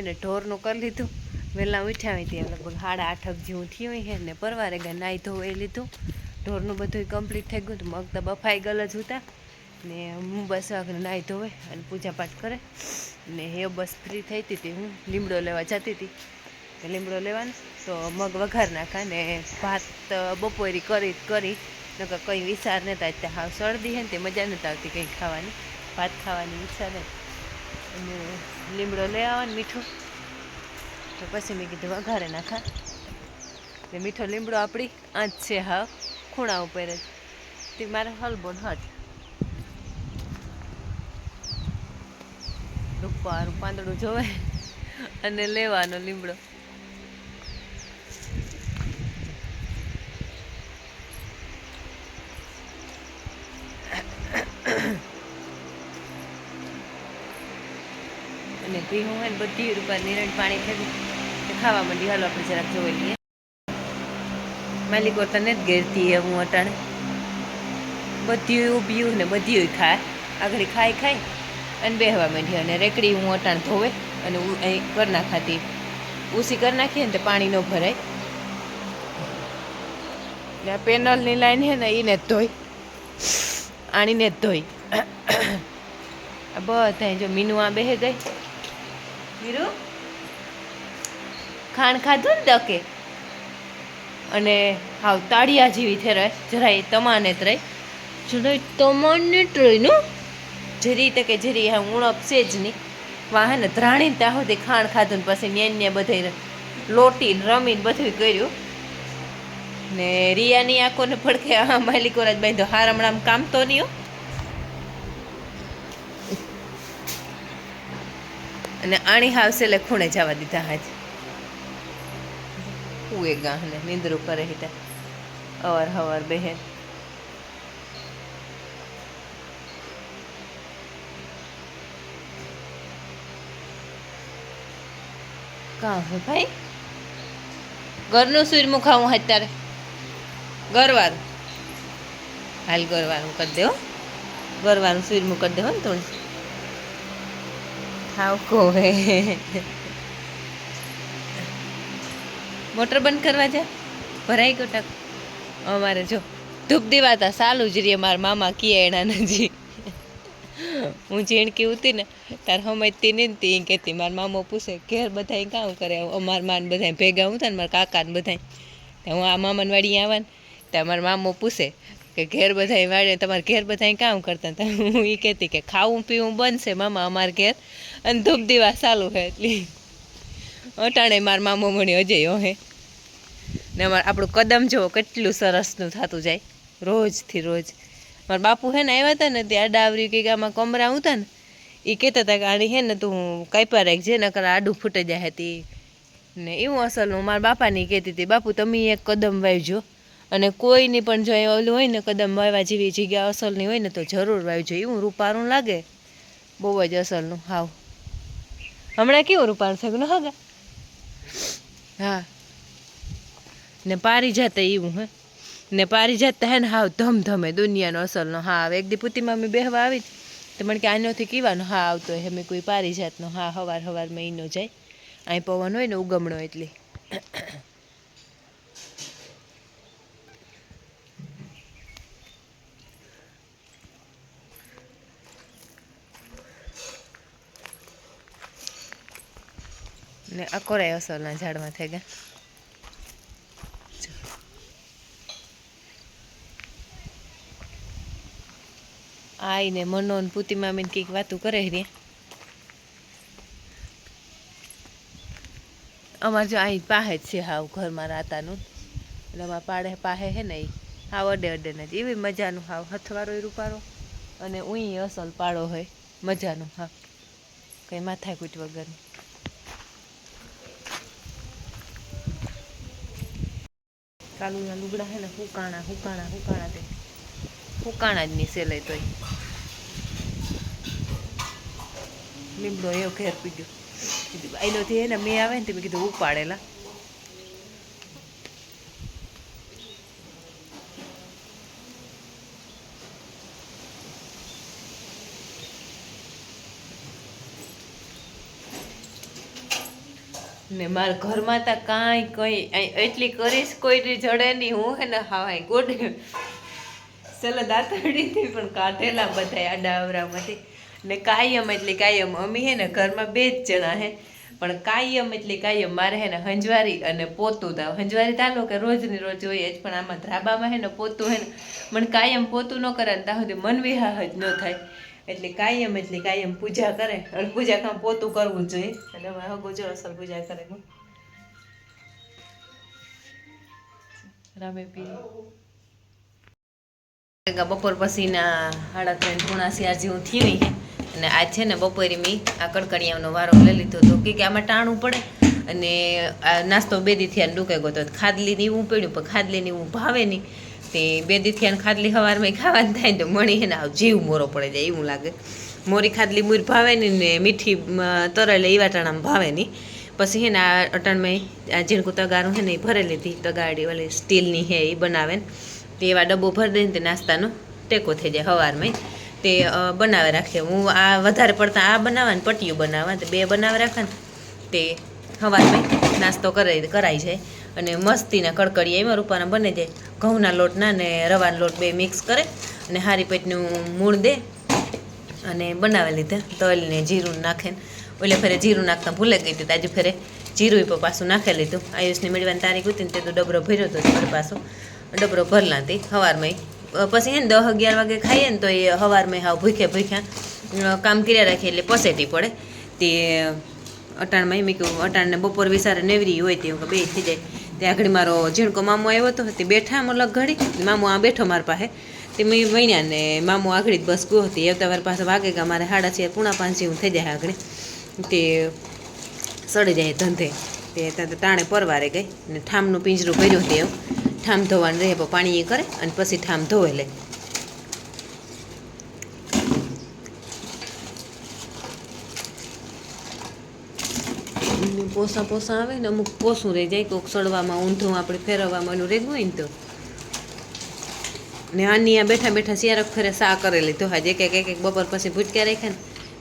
એને ઢોરનું કરી લીધું. વહેલા ઉઠાવી હતી લગભગ સાડા આઠક જેવું થયું છે ને પરવારે ગયા નાહી ધોવું લીધું. ઢોરનું બધું કમ્પ્લીટ થઈ ગયું મગ તો બફાઈ ગયેલ જ હતા. ને હું બસ આગળ નાહી ધોવે અને પૂજાપાઠ કરે. ને એ બસ ફ્રી થઈ હતી હું લીમડો લેવા જતી હતી. લીમડો લેવાનો, તો મગ વઘાર નાખા ને ભાત બપોરી કરી કરી. નકર કંઈ વિચાર નહોતા ત્યાં હાવ શરદી છે ને તે મજા નહોતી આવતી કંઈ ખાવાની. ભાત ખાવાની ઈચ્છા નહીં અને લીમડો લઈ આવવાનું મીઠું. તો પછી મેં કીધું વઘારે નાખા. એટલે મીઠો લીમડો આપણી આંચ છે હા ખૂણા ઉપર જ. તે મારે હલબો હટ રૂપારું પાંદડું જોવે. અને લેવાનો લીમડો. અને હું ને બધી રૂપા નિરણ પાણી થયું ખાવા માંડી. હાલો આપણે જરાક જોઈ લઈએ માલિકો તને જ ઘેરતી હું અટાણે. બધી ઊભી ને બધી ખાય. આગળ ખાઈ ખાઈ અને બેહવા માંડી. અને રેકડી હું અટાણ ધોવે અને અહીં કરી નાખાતી. ઉસી કરી નાખીએ ને તો પાણી ન ભરાય. ને પેનલની લાઈન છે ને એને જ ધોઈ. આણીને જ ધોઈ. બધા જો મીનું આ બેહે ગઈ. મીરુ ખાણ ખાધું ને દકે અને હાવ તાળિયા જેવી થઈ રહે. જરાય તમાને જ રહી. જરાય તમાને જ રહી નું? જરી તકે જરી હા ઉણપ છે જ નહીં. વાહને ને ધ્રાણી ત્યાં સુધી ખાણ ખાધું ને પછી ને ન્યા બધે લોટીને રમીને બધું કર્યું. ને રિયાની આંખોને પડખે આ માલિકોરા જ બાંધ્યો. હારમણામ કામ તો નહીં અને આણી હાવસે એટલે ખૂણે જવા દીધા હાજ. હુએ ગાહને નિંદ્ર કરે હિતા અવાર હવાર બહેન કાં હે ભાઈ? ઘરનું સૂરમું ખાવું અત્યારે ગરવાનું હાલ ગરવાનું કરી દેવો હો. ગરવાનું સૂરમું કરી દેવો હો ને થોડું ઠાવકો હે મોટર બંધ કરવા જા. ભરાઈ ગયો ટક. અમારે જો. ધૂપ દીવાતા સાલું જ ઉજરીએ મારા મામા કીએ એના નજી. હું ઝીણકી ઉતી ને તાર હમજતી નહીં ને તી કહેતી, મારા મામો પૂછે, ઘેર બધા કામ કરે? અમાર માન બધા ભેગા હું ને મારા કાકા ને બધા હું આ મામાન વાડી આવવા ને ત્યાં મારા મામો પૂછે કે ઘેર બધા વાડે, તમારે ઘેર બધા કામ કરતા? હતા હું એ કહેતી કે ખાવું પીવું બનશે મામા અમારા ઘેર. અને ધૂપ દીવા ચાલુ હે એટલી. અટાણે મારા મામો મણી અજય હે. ને અમારે આપણું કદમ જુઓ કેટલું સરસનું થતું જાય. રોજથી રોજ. મારા બાપુ હે ને આવ્યા હતા ને ત્યાં ડાવરી કે આમાં કમરા હતા ને એ કહેતા હતા કે આની હે ને તું કાપ્યા રાખજે નકર આડું ફૂટી જાય હતી ને એવું અસલનું મારા બાપાની કહેતી હતી, બાપુ તમે એક કદમ વાવજો. અને કોઈની પણ જો ઓલું હોય ને કદમ વાવવા જેવી જગ્યા અસલની હોય ને તો જરૂર વાવજો. એવું રૂપારું લાગે. બહુ જ અસલનું હાવ. હમણાં કેવું રૂપાણ સગનો હગા? હા. ને પારી જાતે એવું હે? ને પારિજાત હે ને હાવ ધમધમે દુનિયાનો અસલનો હા આવે. એક દી પુતીમાં મેં બેહવા આવી તો મને કે આનોથી કીવાનો હા આવતો હે મેં કોઈ પારી જાતનો હા હવાર હવાર મેં ઈનો જાય. અહીં પવન હોય ને ઉગમણો એટલે. ને અકોરાય અસલના ઝાડમાં થઈ ગયા. આઈને મનો ને પૂતી મામીને કંઈક વાતું કરે રે અમારે જો અહીં પાહે જ છે હાવ ઘરમાં રાતાનું. એટલે અમારા પાડે પાહે હે ને એ હાવ અડે અડે ને એવી મજાનું હાવ હથવારો રૂપારો. અને ઉઈ અસલ પાડો હોય મજાનું હાવ. કંઈ માથાકૂટ વગરનું. કાલુના લુગડા હે ને, હુકાણા હુકાણા હુકાણા તે. હુકાણા જ ની સેલે તોય. લીમડો એવો ઘેર પીડ્યો કીધું આઈલોથી હે ને મેં આવે ને તે કીધું, ઉપાડેલા. ને મારા ઘરમાં તો કાંઈ કંઈ એટલી કરીશ કોઈ જડે નહીં. હું હે ને હા હા ગોડ. ચલો દાંતરડીથી પણ કાઢેલા બધા આડા અવરામાંથી ને કાયમ એટલે કાયમ અમી હે ને ઘરમાં બે જ જણા હે. પણ કાયમ એટલે કાયમ મારે હે ને હંજવારી અને પોતું તા. હંજવારી તાલો કે રોજની રોજ જોઈએ જ, પણ આમાં ધ્રાબામાં હે ને પોતું હે ને. મને કાયમ પોતું ન કરે ને ત્યાં સુધી મન વિહાહ જ ન થાય. એટલે કાયમ એટલે કાયમ પૂજા કરે. અને પૂજા કામ પોતું કરવું જોઈએ. અને હવે હગો જો પૂજા કરે. હું. રામે પી બપોર પછીના સાડા ત્રણ પૂણા આજે જેવું થયું ગઈ અને આજ છે ને બપોરે મેં આ કડકડિયાનો વારો લઈ લીધો હતો. કે આમાં ટાણું પડે. અને આ નાસ્તો બે દી થયા ડૂકાઈ ગયો તો ખાદલી ને એવું પડ્યું, પણ ખાદલી ને એવું ભાવે નહીં. તે બે દીથિયાને થયા ખાદલી સવારમાં ખાવાનું થાય ને તો મણી આવ જીવ મોરો પડે જાય એવું લાગે. મોરી ખાદલી મૂર ભાવે નહીં ને મીઠી તરેલે એવા ટાણામાં ભાવે નહીં પછી હે ને આ અટણમાં આ ઝીણકું તગારું હે ને એ ભરે લીધી તગાડી ઓલી સ્ટીલની હે એ બનાવે ને. તે એવા ડબ્બો ભરી દઈને તે નાસ્તાનો ટેકો થઈ જાય સવારમાં તે બનાવે રાખે. હું આ વધારે પડતા આ બનાવવા ને પટિયું બનાવવા તે બે બનાવે રાખે ને. તે સવારમાં નાસ્તો કરાઈ કરાય જાય. અને મસ્તીના કડકડીયા એમાં રૂપાના બને જાય ઘઉંના લોટના ને રવાનો લોટ બે મિક્સ કરે અને હારી પેટનું મૂળ દે અને બનાવી લીધા. તલ જીરું નાખે. ઓલે ફેરે જીરું નાખતા ભૂલે ગઈ હતી તાજુ ફેરે જીરું પણ પાછું નાખી લીધું. આયુષની મેળવાની તારીખ હતી ને તે તો ડબરો ભર્યો હતો ફરી પાછો. ડબરો ભરલા હતી સવારમાં પછી હે ને દસ અગિયાર વાગે ખાઈએ ને તો એ સવારમાં હાવ ભૂખ્યા ભૂખ્યા કામ કર્યા રાખીએ એટલે પસેટી પડે. તે અટાણમાં એમ કહ્યું અટાણને બપોર વિસારે નેવરી હોય તે બે થઈ જાય. તે આગળ મારો ઝીણકો મામો આવ્યો હતો તે બેઠા આમ ઘડી. મામો આ બેઠો મારા પાસે. તે મેં વણ્યા ને મામો આગળ જ બસ ગયો હતી. આવતા વાર પાસે વાગે કે મારે સાડા છે, પૂણા પાંચ જેવું થઈ જાય આગળ. તે સડી જાય ધંધે. તે ત્યાં તાણે પરવારે ગઈ ને ઠામનું પિંજરું ભર્યું હતું એવું. ઠામ ધોવાનું રહે પાણી એ કરે અને પછી ઠામ ધોવે લે ને પોસા પોસા આવે ને અમુક પોસું રહી જાય, કોક સડવામાં ઊંધું આપણે ફેરવવામાં એનું રેગવું હોય ને તો. ને આની આ બેઠા બેઠા શિયારક ફેરે સા કરેલી તો હાજે એક એક એક બપોર પછી ભૂચક્યા રાખ્યા ને.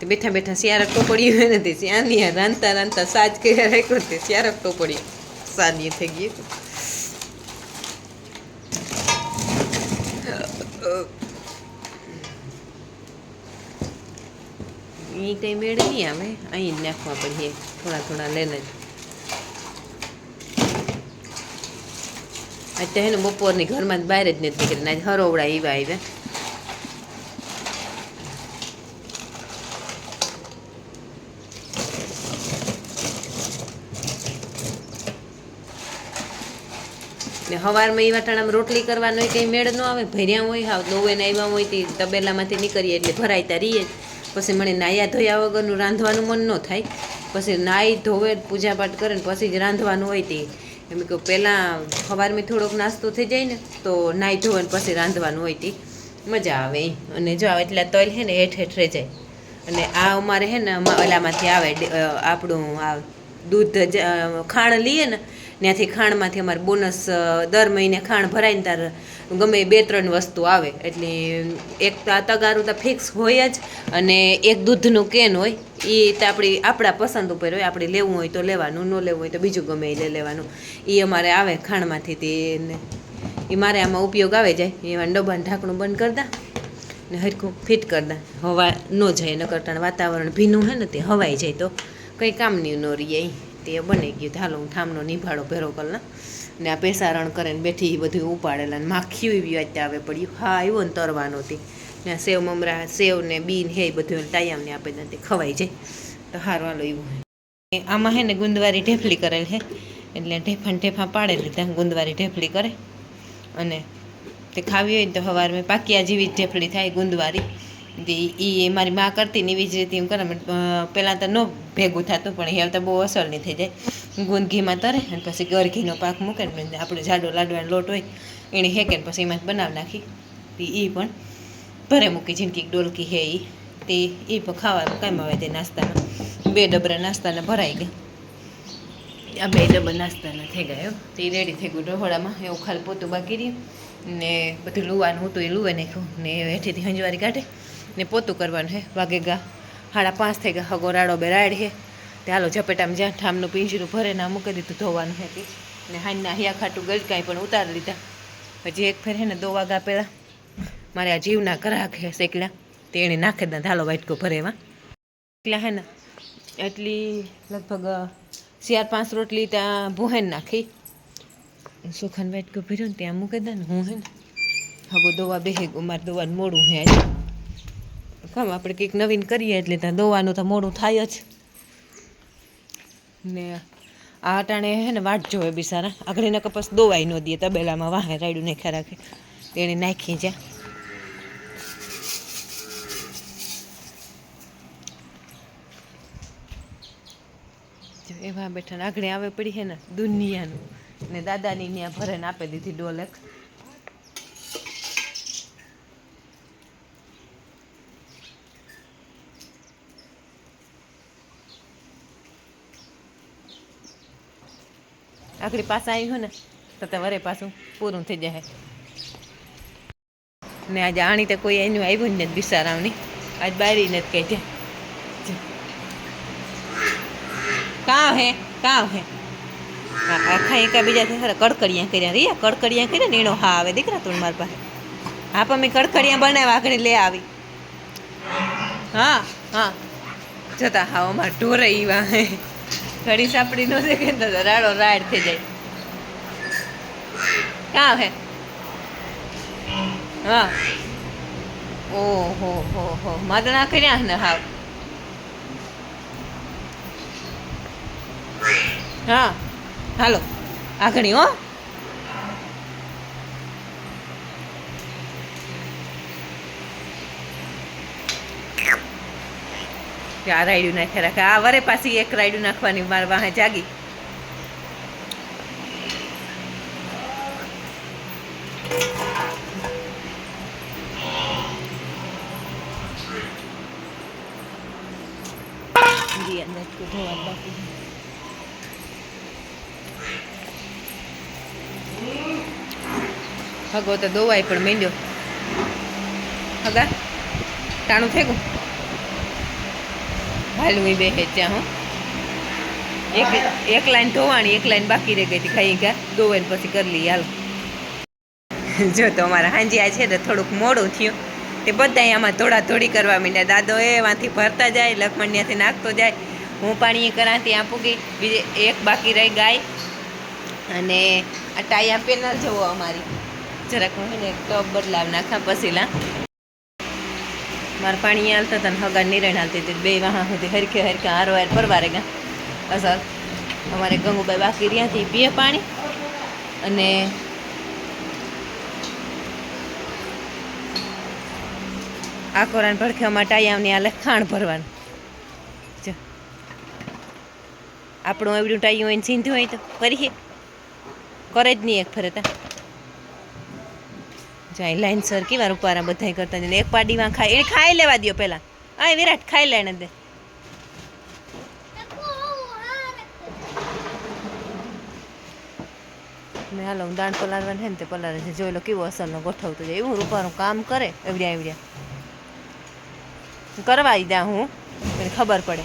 તે બેઠા બેઠા શિયારક ટોપડી હોય ને તે આની આ રાંધતા રાંધતા સાજ કર્યા રાખ્યો તે શિયારક ટોપડી સાની થઈ ગઈ એ કંઈ મેળ નહીં આવે. અહીં જ નાખવા પડીએ. થોડા થોડા લઈને. જ અત્યારે હે ને બપોરની ઘરમાં જ બહાર જ નથી નીકળી આજ હરોવડા એવા આવ્યા ને હવારમાં એ વાટાણામાં રોટલી કરવાનો કંઈ મેળ ન આવે. ભર્યા હોય હાવ દોવે આવ્યા હોય તે તબેલામાંથી નીકળીએ એટલે ભરાયતા રહીએ જ પછી મને નાયા ધોયા વગરનું રાંધવાનું મન ન થાય. પછી નાહી ધોવે, પૂજાપાઠ કરે ને પછી જ રાંધવાનું હોય તે. એમ કે પહેલાં સવારમાં થોડોક નાસ્તો થઈ જાય ને, તો નાહી ધોવે ને પછી રાંધવાનું હોય તે. મજા આવે. અને જો એટલા તલ છે ને, હેઠ હેઠ રહી જાય. અને આ અમારે છે ને ઓલામાંથી આવે આપણું આ દૂધ ખાણ લઈએ ને, ત્યાંથી ખાણમાંથી અમારે બોનસ દર મહિને ખાણ ભરાય ને તાર ગમે બે ત્રણ વસ્તુ આવે. એટલે એક તો આ તગારું તો ફિક્સ હોય જ અને એક દૂધનું કેન હોય એ તો આપણી આપણા પસંદ ઉપર હોય. આપણે લેવું હોય તો લેવાનું, ન લેવું હોય તો બીજું ગમે એ લઈ લેવાનું. એ અમારે આવે ખાણમાંથી તેને એ મારે આમાં ઉપયોગ આવે જાય. એમાં ડબ્બાનું ઢાંકણું બંધ કરતા ને હરખું ફિટ કરતા હવા ન જાય ન કરતા વાતાવરણ ભીનું હે ને તે હવાઈ જાય તો. કંઈ કામની ન રહીએ તે બની ગયું. હાલો, હું ઠામનો નિભાડો ભેરો કરના ને આ પેસારણ કરીને બેઠી એ બધું ઉપાડેલા ને માખીઓ એવી અત્યારે આવે પડ્યું હા, આવ્યો ને તરવાનો હતી ને સેવ મમરા, સેવ ને બીન હે બધું તાયામને આપે ને ખવાઈ જાય તો હારું હાલો એવું આમાં હે ને ગુંદવારી ઢેફલી કરેલ હે. એટલે ઢેફા ઢેફા પાડે લીધા ગુંદવારી ઢેફલી કરે. અને તે ખાવી હોય તો સવાર મેં પાકિયા જેવી જ ઢેફલી થાય ગુંદવારી. એ મારી મા કરતી ને એવી જ રીતે એમ કરે. પહેલાં તો ન ભેગું થતું, પણ હવે તો બહુ અસર નહીં થઈ જાય. ગુંદ ઘીમાં તરે અને પછી ગર ઘીનો પાક મૂકે આપણે જાડો લાડવાનો લોટ હોય, એને હેકે પછી એમાં બનાવી નાખી. એ પણ ભરે મૂકી જિંદગી ડોલકી હે એ તે એ પણ ખાવાનું કામ આવે તે નાસ્તામાં બે ડબરા નાસ્તાના ભરાઈ ગયા. આ બે ડબલ નાસ્તાના થઈ ગયા. તે રેડી થઈ ગયું ઢોળામાં એવું ખાલી પોતું બાકી રહ્યું. ને બધું લુવાનું હતું, એ લુવે નાખ્યું. ને હેઠેથી હંજવારી કાઢે. ને પોતું કરવાનું હે વાગે ગા, સાડા પાંચ થઈ ગયા. હગો રાડો બે રાડ હે તે હાલો ઝપેટામાં જ્યાં ઠામનું પિંજરું ભરે ના મૂકી દીધું ધોવાનું હતી ને હાઈના હિયા ખાટું ગલકાઈ પણ ઉતારી લીધા. પછી એક ફેર હે ને દો વાગા પહેલાં મારે આ જીવના ગ્રાહક હે શેકલા. તે એણે નાખી દા ધાલો વાટકો ભરેવા એટલા હે ને. એટલી લગભગ ચાર પાંચ રોટલી ત્યાં ભૂહેન નાખી. સુખન વાટકો ભર્યો ને ત્યાં મૂકી દે ને હું હે ને. હગો દવા બેહે મારે દવાનું મોડું હે કામ આપણે કંઈક નવીન કરીએ એટલે ત્યાં દવાનું તો મોડું થાય જ. ને આ અટાણે હે ને વાટ જોવે બિસારા આગળના કપાસ દોવાઈ ન દે, તબેલામાં વાહે રાયડું નાખ્યા રાખે. તેણે નાખી જા. એવા બેઠા આગળ આવે પડી હે ને દુનિયાનું. ને દાદાની ત્યાં ભરણ આપી દીધી ડોલક આગળ પાસે આવ્યું ને, તો તે વરે પાછું પૂરું થઈ જાય. ને આજે આણી તો કોઈ એનું આવ્યું જ નથી બિસારાવની. આજ બારી નથી કહી છે કાં હે કાં હે. આખા એકા બીજાથી ખરા કડકડિયા કર્યા. રિયા, કડકડિયા કર્યા ને એનો હા આવે દીકરા તું મારી પાસે. હા, પણ મેં કડકડિયા બનાવ્યા, આગળ લે આવી. હા હા. જતા હા, અમારા ઢોરે એવા ઘડી સાપડી નો દેખે તો રાડો રાડ થઈ જાય. કા હે? હા. ઓહો, હો હો. માદણા કર્યા ને હાવ? હા. હાલો. આગળ હો. કે આ રાયડું નાખ્યા રાખે આ વરે પાછી એક રાયડું નાખવાની માર વાહે જાગી. હગો તો દોવાય પણ માંડ્યો. હગા, ટાણું થઈ ગયું હાલ હું બે હેચ્યા હું. એક એક લાઈન ધોવાણી એક લાઈન બાકી રહી ગઈ હતી. ખાઈ ગયા દોવાઈને પછી કરી લઈએ. હાલ. જો તો અમારા હાંજી આ છે ને થોડુંક મોડું થયું. તે બધા આમાં ધોળા ધોળી કરવા માંડ્યા. દાદો એ વાંથી ભરતા જાય લખમણ ત્યાંથી નાખતો જાય. હું પાણી કરા ત્યાં પૂગી બીજે એક બાકી રહી ગાય. અને આ ટાયા પેનલ જવો અમારી. જરાક હું ને ટબ બદલાવ નાખા પછી લા. મારે પાણી હાલતા હતા ને હગા નિરણ હાલતી હતી બે વાહા સુધી હરખે હરખે હારો હાર પરવારે ગયા અસર અમારે ગંગુબાઈ બાકી ત્યાંથી પીએ પાણી અને આ કોરાન ભડખામાં ટાયાવની આ ખાણ ભરવાનું. આપણું એવડું ટાયું હોય ને સીંધું હોય તો કરીએ. કરે જ નહીં એક ફરે તા જાય લાઈન સર કેવા રૂપારા બધા કરતા જાય એક પાડીમાં ખાય, એ ખાઈ લેવા દ્યો પહેલાં આ વિરાટ ખાઈ લે દે. મેં હાલો, હું દાણ પલાળવાનું છે ને તે પલાળે છે. જોઈ લો કેવું અસલનો ગોઠવતું જાય. એવું રૂપારું કામ કરે, એવડ્યા એવડ્યા. કરવા દા હું મને ખબર પડે.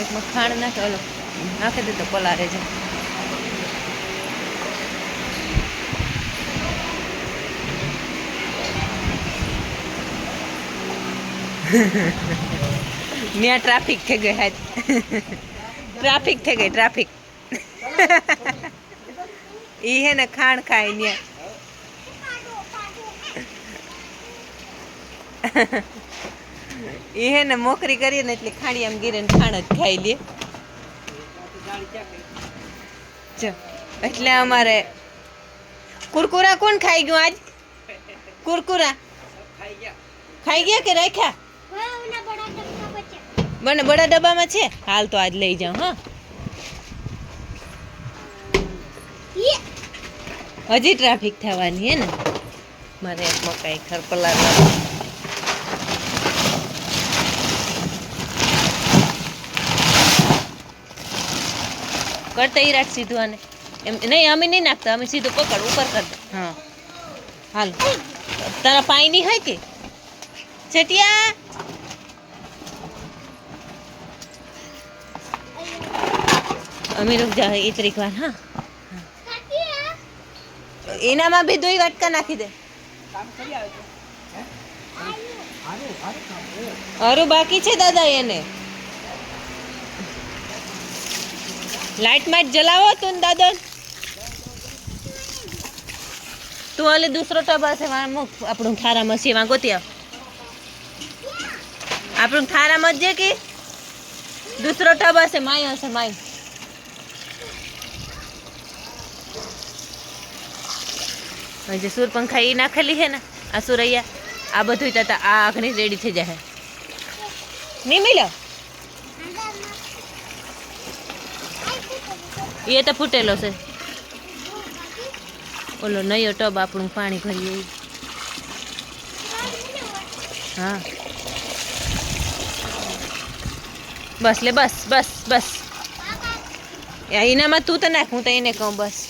એકમાં ખાંડ નાખે ઓલો નાખી દે તો પલારે છે. ત્યાં ટ્રાફિક થઈ ગઈ હાથ ટ્રાફિક થઈ ગઈ, ટ્રાફિક. એ હે ને ખાણ ખાય ત્યાં એ હે ને મોકરી કરીએ ને એટલે ખાણી આમ ગીરે ખાણ જ ખાઈ લે. એટલે અમારે કુરકુરા કોણ ખાઈ ગયું આજ? કુરકુરા. ખાઈ ગયા કે રાખ્યા? મને બડા ડબ્બામાં છે? હાલ તો આજ લઈ જાઉં હા. હજી ટ્રાફિક થવાની હે ને? મારે એક મકાઈ ખરપલા કરતા ઈ રાખ સીધું આને. એમ નહીં અમે નહીં નાખતા અમે સીધું પકડ ઉપર કરતા હા. હાલ. તારા પાણી નહીં હોય કે? છેટિયા. અમે લોકો જા ત્રીક વાર હા. એનામાં બી દોઈ વાટકા નાખી દે. અરું બાકી છે દાદા એને. લાઈટ માઇટ જલાવો તું ને દાદા. તું ઓલે દૂસરો ટબ હશે વાં મૂક. આપણું થારામાં મસી વાં ગોતી આવ. આપણું થારામાં જ જે કે. દૂસરો ટબ હશે માય હશે માય. જે સૂરપંખા એ નાખેલી છે ને, આ સુરૈયા, આ બધું તતા આ આખરી રેડી થઈ જાય નહીં મિલો એ તો ફૂટેલો છે. ઓલો નયો ટબ આપણું પાણી ભરીએ. હા. બસ લે બસ બસ બસ. એનામાં તું તો નાખ, હું તો એને કહું બસ.